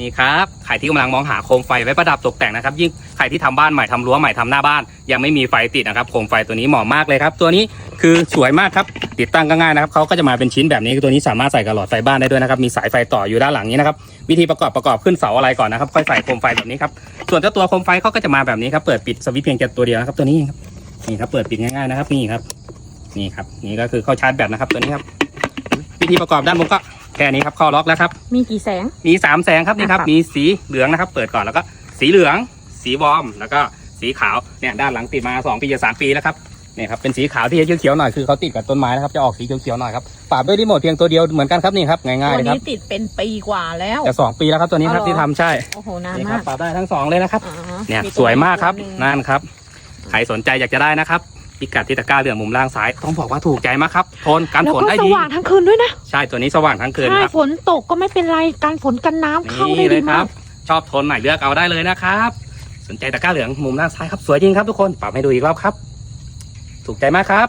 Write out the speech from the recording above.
นี่ครับใครที่กำลังมองหาโคมไฟไว้ประดับตกแต่งนะครับ ยิ่งใครที่ทำบ้านใหม่ทำรั้วใหม่ทำหน้าบ้าน ยังไม่มีไฟติดนะครับโคมไฟตัวนี้เหมาะมากเลยครับ ตัวนี้คือสวยมากครับ ติดตั้งก็ง่ายนะครับเขาก็จะมาเป็นชิ้นแบบนี้ตัวนี้สามารถใส่กับหลอดไฟบ้านได้ด้วยนะครับมีสายไฟต่ออยู่ด้านหลังนี้นะครับวิธีประกอบประกอบขึ้นเสาอะไรก่อนนะครับค่อยใส่โคมไฟแบบนี้ครับส่วนเจ้าตัวโคมไฟเขาก็จะมาแบบนี้ครับเปิดปิดสวิตช์เพียงแค่ตัวเดียวนะครับตัวนี้ครับนี่ครับเปิดปิดง่ายๆนะครับนี่ครับนี่ครับนี่ก็คือเข้าชาร์จแบตนะครับตัวนี้ครับวิธีประกอบด้านบนก็ แค่นี้ครับเข้าล็อกแล้วครับ มีกี่แสง มีสามแสงครับนี่ครับครับ มีสีเหลืองนะครับ เปิดก่อนแล้วก็สีเหลือง สีวอร์มแล้วก็สีขาวเนี่ยด้านหลังติดมาสองปีจะสามปีแล้วครับเนี่ยครับเป็นสีขาวที่เขียวๆหน่อยคือเขาติดกับต้นไม้นะครับจะออกสีเขียวๆหน่อยครับปราบด้วยรีโมทเพียงตัวเดียวเหมือนกันครับนี่ครับง่ายๆตัวเลยครับนี้ติดเป็นปีกว่าแล้วจะสองปีแล้วครับตัวนี้ครับอ๋อเหรอที่ทำใช่โอ้โหนานนี่ครัมาบกปราบได้ทั้งสองเลยนะครับอ่าฮะเนี่ยตัสวยมากครับตัวหนึ่งนั่นครับใครสนใจอยากจะได้นะครับ พิกัดที่ตะกร้าเหลืองมุมล่างซ้าย ต้องบอกว่าถูกใจมากครับทนกันแล้วฝนก็ได้สดี ว่างทั้งคืนด้วยนะใช่ตัวนี้สว่างทั้งคืนใช่ครับฝนตกก็ไม่เป็นไรการฝนกันน้ำเข้าได้นี่เลดียคมารักบ ชอบทนไหนเลือกเอาได้เลยนะครับ สนใจตะกร้าเหลืองมุมด้านซ้ายครับสวยจริงครับทุกคนปรับให้ดูอีกรอบครับ ถูกใจมากครับ